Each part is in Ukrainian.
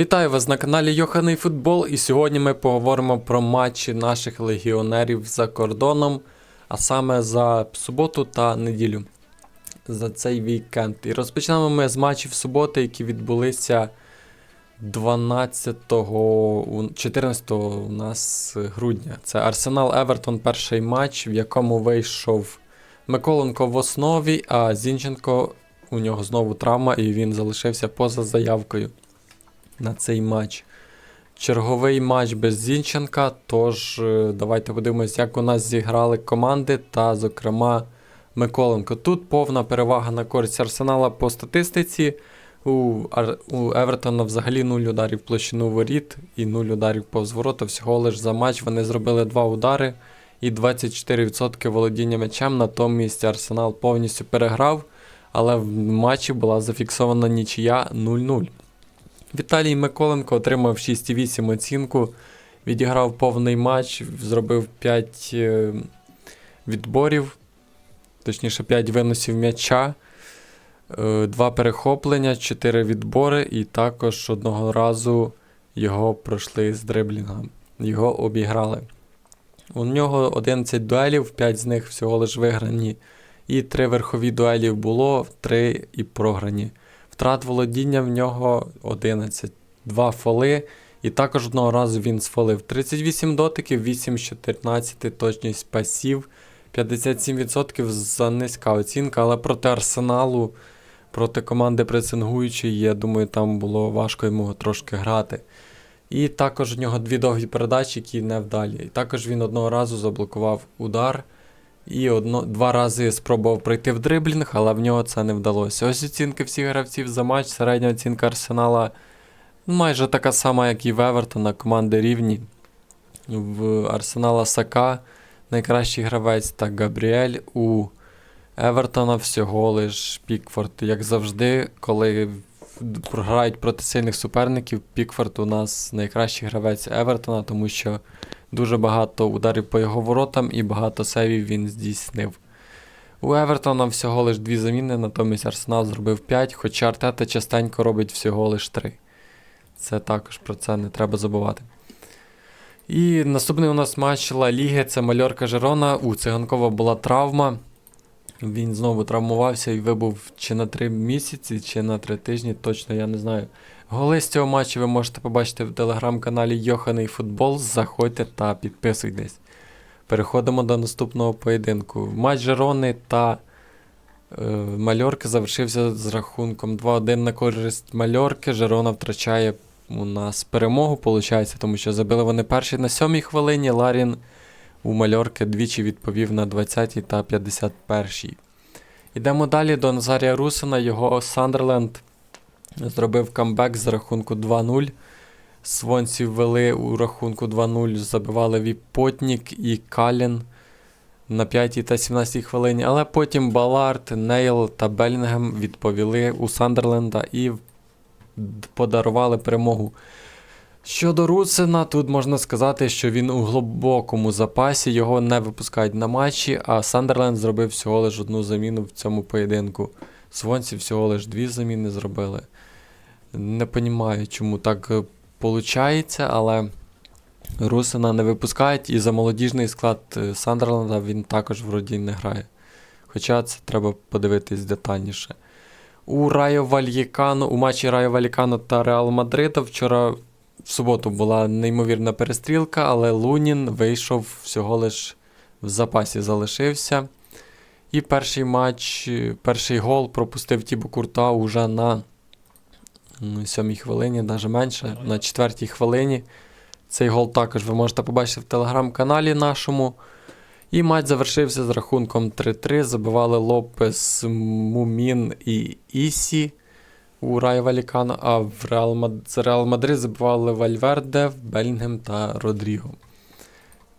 Вітаю вас на каналі Йоханий Футбол, і сьогодні ми поговоримо про матчі наших легіонерів за кордоном, а саме за суботу та неділю за цей вікенд. І розпочнемо ми з матчів суботи, які відбулися 12 14 у нас грудня. Це Арсенал Евертон, перший матч, в якому вийшов Миколенко в основі, а Зінченко у нього знову травма, і він залишився поза заявкою на цей матч. Черговий матч без Зінченка. Тож е, давайте подивимось, як у нас зіграли команди та, зокрема, Миколенко. Тут повна перевага на користь Арсенала по статистиці. У, у Евертона взагалі 0 ударів площину воріт і 0 ударів повз ворота. Всього лиш за матч вони зробили 2 удари і 24% володіння м'ячем. Натомість Арсенал повністю переграв, але в матчі була зафіксована нічия 0-0. Віталій Миколенко отримав 6,8 оцінку, відіграв повний матч, зробив 5 е, відборів, точніше 5 виносів м'яча, 2 перехоплення, 4 відбори, і також одного разу його пройшли з дриблінгом. Його обіграли. У нього 11 дуелів, 5 з них всього лиш виграні. І 3 верхові дуелів було, 3 і програні. Втрат володіння в нього 11, 2 фоли, і також одного разу він сфолив 38 дотиків, 8 з 14, точність пасів, 57% за низька оцінка, але проти Арсеналу, проти команди пресингуючої, я думаю, там було важко йому трошки грати. І також у нього дві довгі передачі, які невдалі. І також він одного разу заблокував удар. І одно, два рази спробував пройти в дриблінг, але в нього це не вдалося. Ось оцінки всіх гравців за матч. Середня оцінка Арсенала майже така сама, як і в Евертона, команди рівні. В Арсенала Сака найкращий гравець та Габріель. У Евертона всього лиш Пікфорд. Як завжди, коли програють проти сильних суперників, Пікфорд у нас найкращий гравець Евертона, тому що Дуже багато ударів по його воротам і багато сейвів він здійснив. У Евертона всього лиш дві заміни, натомість Арсенал зробив 5, хоча Артета частенько робить всього лиш 3. Це також про це не треба забувати. І наступний у нас матч Ла Ліги це Мальорка Жерона. У Циганкова була травма. Він знову травмувався і вибув чи на 3 місяці, чи на 3 тижні, точно я не знаю. Голи з цього матчу ви можете побачити в телеграм-каналі Йоханий Футбол. Заходьте та підписуйтесь. Переходимо до наступного поєдинку. Матч Жерони та е, Мальорки завершився з рахунком 2-1 на користь Мальорки. Жерона втрачає у нас перемогу, виходить, тому що забили вони перші на 7-й хвилині. Ларін у Мальорки двічі відповів на 20 та 51. Йдемо далі до Назарія Русина. Його Сандерленд зробив камбек з рахунку 2-0. Свонці ввели у рахунку 2-0, забивали Віпотнік і Калін на 5 та 17 хвилині. Але потім Балард, Нейл та Белінгем відповіли у Сандерленда і подарували перемогу. Щодо Русина, тут можна сказати, що він у глибокому запасі, його не випускають на матчі, а Сандерленд зробив всього лиш одну заміну в цьому поєдинку. Свонці всього лиш дві заміни зробили. Не розумію, чому так виходить, але Русина не випускають, і за молодіжний склад е, Сандерленда він також вроді не грає. Хоча це треба подивитись детальніше. У Райо Вальєкано, у матчі Райо Вальєкано та Реал Мадрида вчора в суботу була неймовірна перестрілка, але Лунін вийшов всього лиш в запасі залишився. І перший матч, перший гол пропустив Тібо Курта уже на сьомій хвилині, навіть менше, на четвертій хвилині. Цей гол також ви можете побачити в телеграм-каналі нашому. І матч завершився з рахунком 3-3. Забивали Лопес, Мумін і Ісі у Райо Валікано, а в Реал Мадрид забивали Вальверде, Белінгем та Родріго.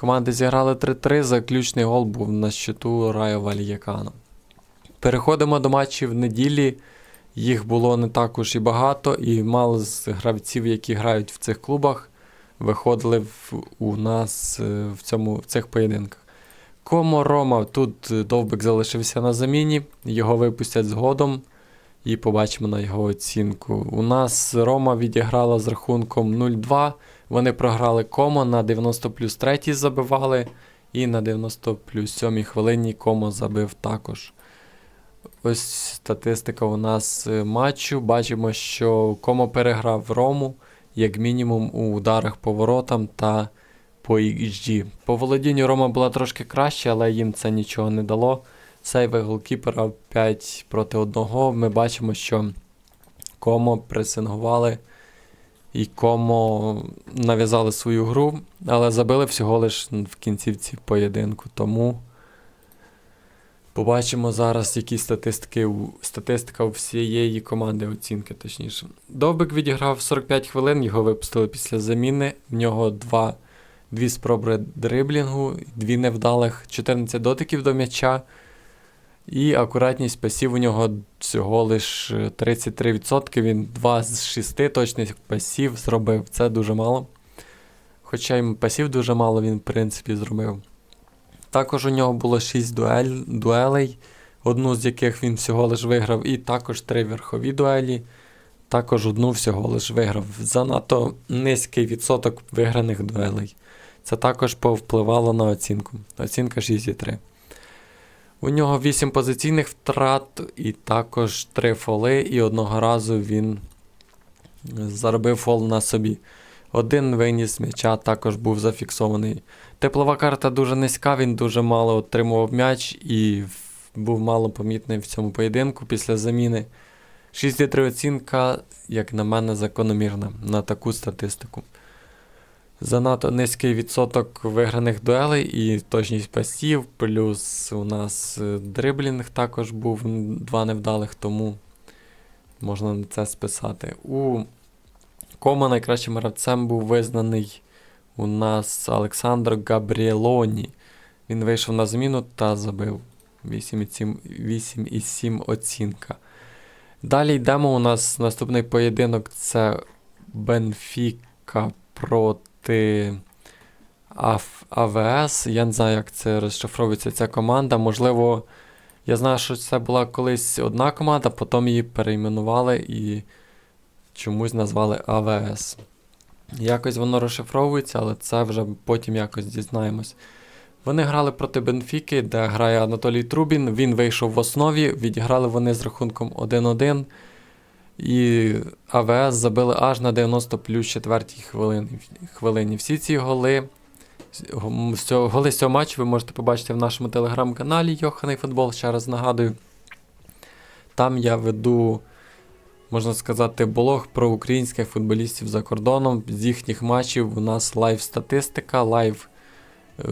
Команди зіграли 3-3. Заключний гол був на щиту Райо Вальєкано. Переходимо до матчів неділі. Їх було не так уж і багато, і мало з гравців, які грають в цих клубах, виходили в, у нас е, в, цьому, в цих поєдинках. Комо Рома тут е, довбик залишився на заміні, його випустять згодом. і побачимо на його оцінку. У нас Рома відіграла з рахунком 0-2. Вони програли Комо на 90 плюс 3 забивали. І на 90 плюс 7 хвилині Комо забив також. Ось статистика у нас е, матчу. Бачимо, що Комо переграв Рому, як мінімум, у ударах по воротам та по XG. По володінню Рома була трошки краще, але їм це нічого не дало. Сейви голкіпера 5 проти 1. Ми бачимо, що Комо пресингували і Комо нав'язали свою гру, але забили всього лиш в кінцівці поєдинку. Тому побачимо зараз, які статистики статистика у всієї команди оцінки, точніше. Довбик відіграв 45 хвилин, його випустили після заміни. В нього два, дві спроби дриблінгу, дві невдалих, 14 дотиків до м'яча. І акуратність пасів у нього всього лиш 33%. Він 2 з 6 точних пасів зробив. Це дуже мало. Хоча й пасів дуже мало він, в принципі, зробив. Також у нього було 6 дуель, дуелей, одну з яких він всього лиш виграв, і також 3 верхові дуелі. Також одну всього лиш виграв. Занадто низький відсоток виграних дуелей. Це також повпливало на оцінку. Оцінка 6,3. У нього 8 позиційних втрат, і також 3 фоли, і одного разу він заробив фол на собі. Один виніс м'яча також був зафіксований. Теплова карта дуже низька, він дуже мало отримував м'яч і був мало помітний в цьому поєдинку після заміни. 6,3 оцінка, як на мене, закономірна на таку статистику. Занадто низький відсоток виграних дуелей і точність пасів, плюс у нас е, дриблінг також був два невдалих, тому можна на це списати. У Кома найкращим гравцем був визнаний у нас Олександр Габріелоні. Він вийшов на зміну та забив 8,7 оцінка. Далі йдемо. У нас наступний поєдинок це Бенфіка проти АВС. Я не знаю, як це розшифровується ця команда. Можливо, я знаю, що це була колись одна команда, потім її перейменували і чомусь назвали АВС. Якось воно розшифровується, але це вже потім якось дізнаємось. Вони грали проти Бенфіки, де грає Анатолій Трубін. Він вийшов в основі, відіграли вони з рахунком 1-1. І АВС забили аж на 90 плюс 4 хвилині. хвилині. Всі ці голи. Голи з цього матчу ви можете побачити в нашому телеграм-каналі Йоханий Футбол. Ще раз нагадую. Там я веду, можна сказати, блог про українських футболістів за кордоном. З їхніх матчів у нас лайв-статистика, лайв е,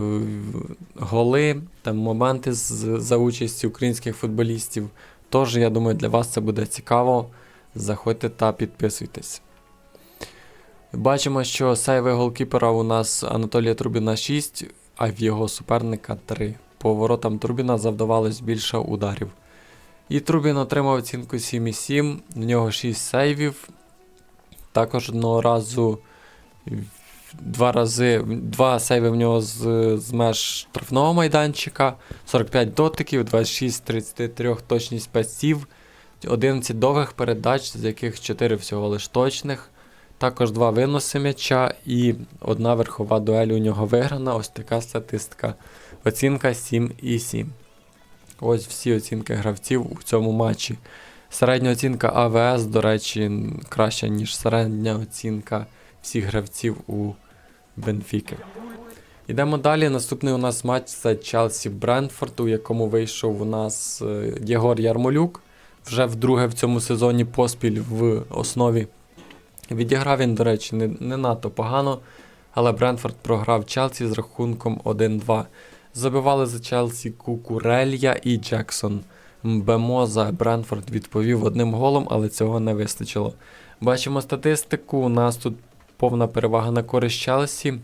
голи, там моменти з, за участі українських футболістів. Тож, я думаю, для вас це буде цікаво. Заходьте та підписуйтесь. Бачимо, що сейви голкіпера у нас Анатолія Трубіна 6, а в його суперника 3. По воротам Трубіна завдавалось більше ударів. І Трубін отримав оцінку 7,7, в нього 6 сейвів. Також одного разу два рази, два сейви в нього з, з меж штрафного майданчика, 45 дотиків, 26 33 точність пасів. 11 довгих передач, з яких 4 всього лиш точних. Також 2 виноси м'яча і одна верхова дуель у нього виграна. Ось така статистика. Оцінка 7,7. Ось всі оцінки гравців у цьому матчі. Середня оцінка АВС, до речі, краща, ніж середня оцінка всіх гравців у Бенфіки. Йдемо далі. Наступний у нас матч це Челсі Бренфорд, у якому вийшов у нас е, Єгор Ярмолюк вже вдруге в цьому сезоні поспіль в основі. Відіграв він, до речі, не, не надто погано, але Бренфорд програв Челсі з рахунком 1-2. Забивали за Челсі Кукурелья і Джексон. Мбемо за Бренфорд відповів одним голом, але цього не вистачило. Бачимо статистику. У нас тут повна перевага на користь Челсі.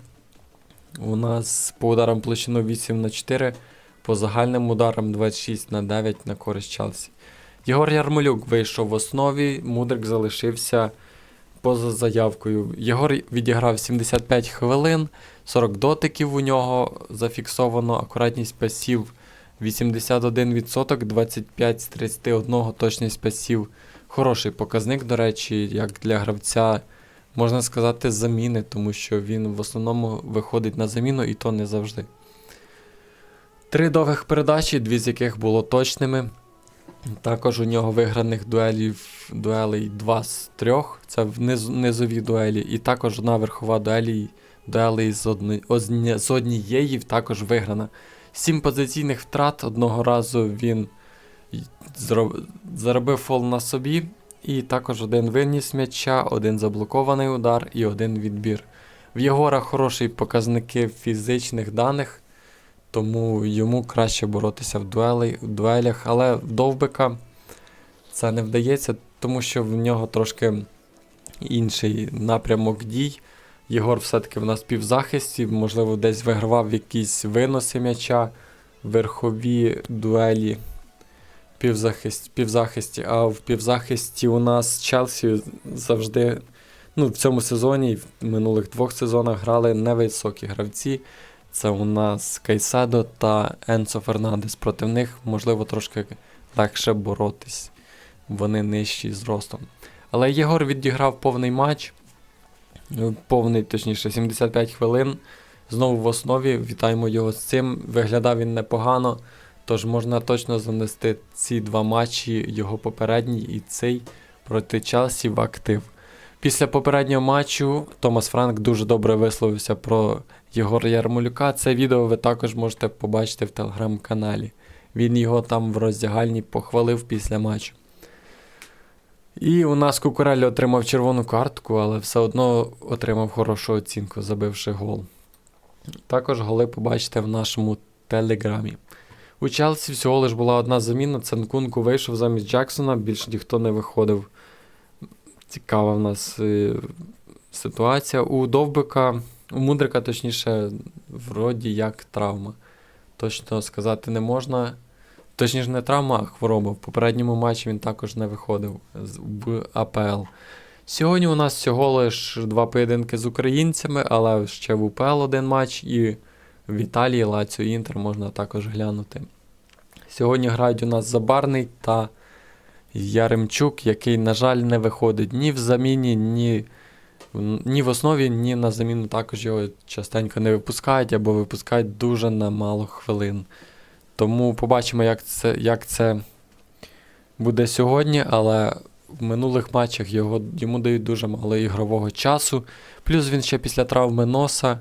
У нас по ударам площину 8 на 4, по загальним ударам 26 на 9 на користь Челсі. Єгор Ярмолюк вийшов в основі, Мудрик залишився поза заявкою. Єгор відіграв 75 хвилин, 40 дотиків у нього зафіксовано, акуратність пасів 81%, 25 з 31 точність пасів Хороший показник, до речі, як для гравця, можна сказати, заміни, тому що він в основному виходить на заміну і то не завжди. Три довгих передачі, дві з яких було точними. Також у нього виграних дуелів, дуелей 2 з 3, це в низ, низові дуелі, і також одна верхова дуелі, дуелей з, одни, озні- з однієї також виграна. Сім позиційних втрат. Одного разу він й- зро- заробив фол на собі, і також один виніс м'яча, один заблокований удар і один відбір. В Єгора хороші показники фізичних даних, тому йому краще боротися в, дуелі, в дуелях, але в Довбика це не вдається, тому що в нього трошки інший напрямок дій. Єгор все-таки в нас півзахисті, можливо, десь вигравав якісь виноси м'яча, верхові дуелі півзахист, півзахисті. А в півзахисті у нас Челсі завжди, ну, в цьому сезоні в минулих двох сезонах грали невисокі гравці. Це у нас Кайседо та Енсо Фернандес. Проти них, можливо, трошки легше боротись. Вони нижчі зростом. Але Єгор відіграв повний матч. е, Повний, точніше, 75 хвилин. Знову в основі. Вітаємо його з цим. Виглядав він непогано. Тож можна точно занести ці два матчі, його попередній і цей проти Челсі в актив. Після попереднього матчу Томас Франк дуже добре висловився про Єгора Ярмолюка. Це відео ви також можете побачити в телеграм-каналі. Він його там в роздягальні похвалив після матчу. І у нас Кукурелі отримав червону картку, але все одно отримав хорошу оцінку, забивши гол. Також голи побачите в нашому телеграмі. У Челсі всього лиш була одна заміна. Це Нкунку вийшов замість Джексона, більше ніхто не виходив. Цікава в нас е, ситуація. У Довбика, у Мудрика, точніше, вроді як травма. Точно сказати не можна. Точніше, не травма, а хвороба. В попередньому матчі він також не виходив в АПЛ. Сьогодні у нас всього лиш два поєдинки з українцями, але ще в УПЛ один матч і в Італії Лаціо Інтер можна також глянути. Сьогодні грають у нас Забарний та Яремчук, який, на жаль, не виходить ні в заміні, ні, в- ні в основі, ні на заміну також його частенько не випускають або випускають дуже на мало хвилин. Тому побачимо, як це, як це буде сьогодні, але в минулих матчах його, йому дають дуже мало ігрового часу. Плюс він ще після травми носа.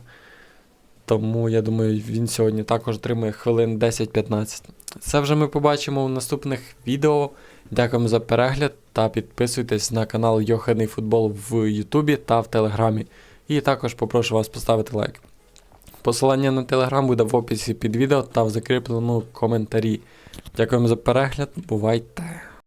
Тому я думаю, він сьогодні також отримує хвилин 10-15. Це вже ми побачимо у наступних відео. Дякуємо за перегляд та підписуйтесь на канал Йоханий Футбол в Ютубі та в Телеграмі. І також попрошу вас поставити лайк. Посилання на Телеграм буде в описі під відео та в закріпленому коментарі. Дякуємо за перегляд. Бувайте!